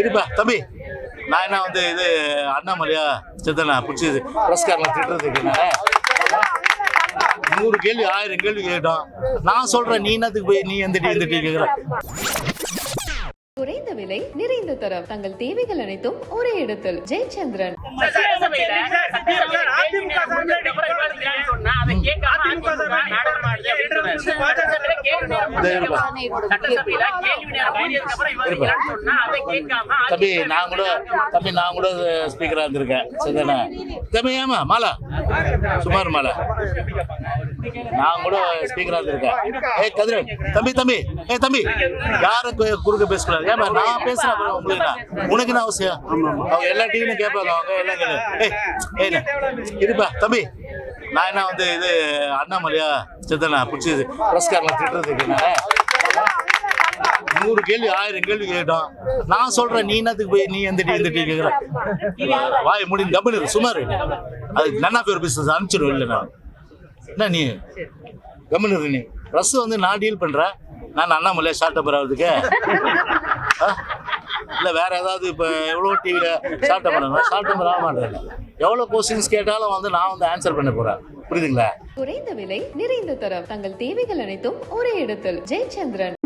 இருப்பா தம்பி. நான் என்ன வந்து இது அண்ணாமலையா? சித்தனா பிடிச்சி பிரஸ்காரில் திட்டுறதுக்கு நான் நூறு கேள்வி ஆயிரம் கேள்வி கேட்டோம். நான் சொல்றேன் நீ என்னத்துக்கு போய் நீ எந்த டீ எந்த டீ கேட்குற குறைந்த விலை நிறைந்த தரம். தங்கள் தேவைகள் அனைத்தும் ஒரே இடத்தில். ஜெயச்சந்திரன். தம்பி நான் கூட தம்பி நான் கூட ஸ்பீக்கரா இருந்திருக்கேன். சரிதானே? தம்பி ஏமா மாலா? சுமார் மாலா. நான் கூட ஸ்பீக்கரா இருந்திருக்கேன். ஏய் கதிரன் தம்பி தம்பி ஏய் தம்பி யாரும் குறுக்க பேசக்கூடாது ஏமா நான் பேசுறேன் அப்புறம் உங்களுக்கு நான். உனக்கு என்ன அவசியம்? அவங்க எல்லா டீமும் கேட்பாங்க அவங்க எல்லாம் கேளு. ஏய் ஏய் இருப்பா தம்பி. நான் என்ன வந்து இது அண்ணாமலையா சித்தனா பிடிச்சி பிரஸ்காரில் திட்டுறதுக்கு நூறு கேள்வி ஆயிரம் கேள்வி கேட்டோம். நான் சொல்றேன் நீ என்னத்துக்கு போய் நீ எந்த டீ எந்த டீ கேட்குற வாய் முடியும் கம்பெனி இரு. சுமார் அது நன்னா பேர் பிசினஸ் அனுப்பிச்சிடும் இல்லை நான் என்ன நீ? கம்பெனி இரு நீ. ப்ரெஸ் வந்து நான் டீல் பண்றேன். நான் அண்ணாமலையா ஷார்ட் அப் ஆகிறதுக்கு இல்லை வேற ஏதாவது இப்போ எவ்வளோ டிவியில் ஷார்ட் டெம்பர் ஷார்ட் டெம்பர் மாட்டேன் எவ்வளோ கொஸ்டின்ஸ் கேட்டாலும் வந்து நான் வந்து ஆன்சர் பண்ண போறேன். புரியுதுங்களா? குறைந்த விலை நிறைந்த தரம். தங்கள் தேவைகள் அனைத்தும் ஒரே இடத்தில். ஜெயச்சந்திரன்.